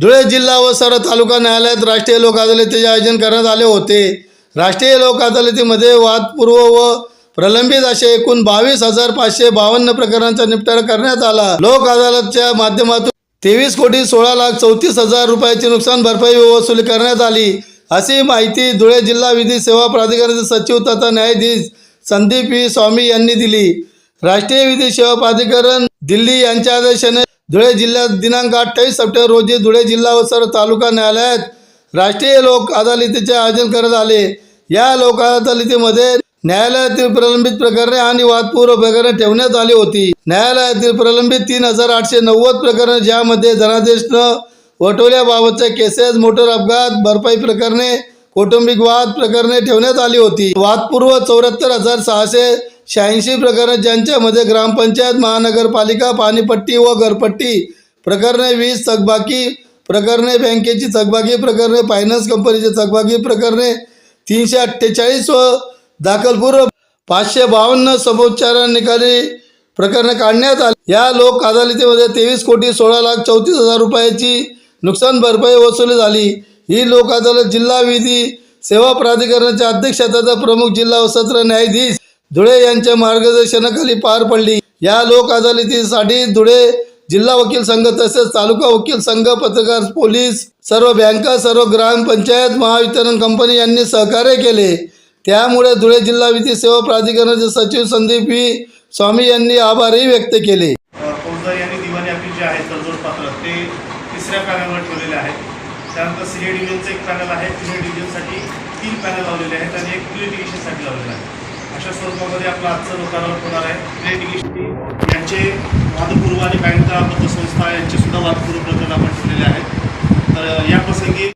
धुळे जिल्हा व सर तालुका न्यायालयात राष्ट्रीय लोक अदालतीचे आयोजन करण्यात आले होते. राष्ट्रीय लोक अदालतीमध्ये वादपूर्व व प्रलंबित असे एकूण बावीस हजार पाचशे बावन्न प्रकरणांचा निपटारा करण्यात आला. लोक अदालतच्या माध्यमातून तेवीस कोटी सोळा लाख चौतीस हजार रुपयाची नुकसान भरपाई वसूल करण्यात आली. अशी माहिती धुळे जिल्हा विधी सेवा प्राधिकरणाचे सचिव तथा न्यायाधीश संदीप व्ही. स्वामी यांनी दिली. राष्ट्रीय विधी सेवा प्राधिकरण दिल्ली यांच्या आदेशाने धुळे जिल्ह्यात दिनांक अठ्ठावीस सप्टेंबर रोजी धुळे जिल्हा व सर्व तालुका न्यायालयात राष्ट्रीय लोक अदालतीचे आयोजन करण्यात आले. या लोक अदालतीमध्ये न्यायालयातील प्रलंबित प्रकरणे आणि वादपूर्व प्रकरणे ठेवण्यात आली होती. न्यायालयातील प्रलंबित तीन हजार आठशे नव्वद प्रकरणे ज्यामध्ये धनादेश न वटवल्याबाबतच्या केसेस मोटर अपघात भरपाई प्रकरणे कौटुंबिक वाद प्रकरणे ठेवण्यात आली होती. वादपूर्व चौऱ्याहत्तर हजार सहाशे शहाऐंशी प्रकरणे ज्यांच्यामध्ये ग्रामपंचायत महानगरपालिका पाणीपट्टी व घरपट्टी प्रकरणे वीज थकबाकी प्रकरणे बँकेची थकबाकी प्रकरणे फायनान्स कंपनीची थकबाकी प्रकरणे तीनशे अठ्ठेचाळीस व दाखलपूर्व पाचशे बावन्न समोच्चार निकाली प्रकरणे काढण्यात आली. या लोक अदालतीमध्ये तेवीस कोटी सोळा लाख चौतीस हजार रुपयाची नुकसान भरपाई वसुली झाली. ही लोक अदालत जिल्हा विधी सेवा प्राधिकरणाच्या अध्यक्षता प्रमुख जिल्हा व सत्र न्यायाधीश धुळे यांच्या मार्गदर्शनाखाली पार पडली. या लोक अदालतीसाठी धुळे जिल्हा वकील संघ तसेच तालुका वकील संघ पत्रकार पोलीस सर्व बँका सर्व ग्रामपंचायत महावितरण कंपनी यांनी सहकार्य केले. त्यामुळे धुळे जिल्हा विधी सेवा प्राधिकरणाचे सचिव संदीप व्ही. स्वामी यांनी आभारही व्यक्त केले. फौजदारी आणि दिवाणी अपील जे आहेत तडजोड पात्र ते तिसऱ्या पॅनलवर ठेवलेले आहेत. त्यानंतर सिनियर डिव्हिजनचं एक पॅनल आहे. सिनियर डिव्हिजनसाठी तीन पॅनल लावलेले आहेत आणि एक लिटिगेशनसाठी लावलेलं आहे अशा स्वरूपामध्ये आपला आजचा लोकांवर होणार आहे. यांचे वादपूर्व आणि बँक संस्था यांचे सुद्धा वादपूर्व प्रकरण आपण ठेवलेले आहेत. तर या प्रसंगी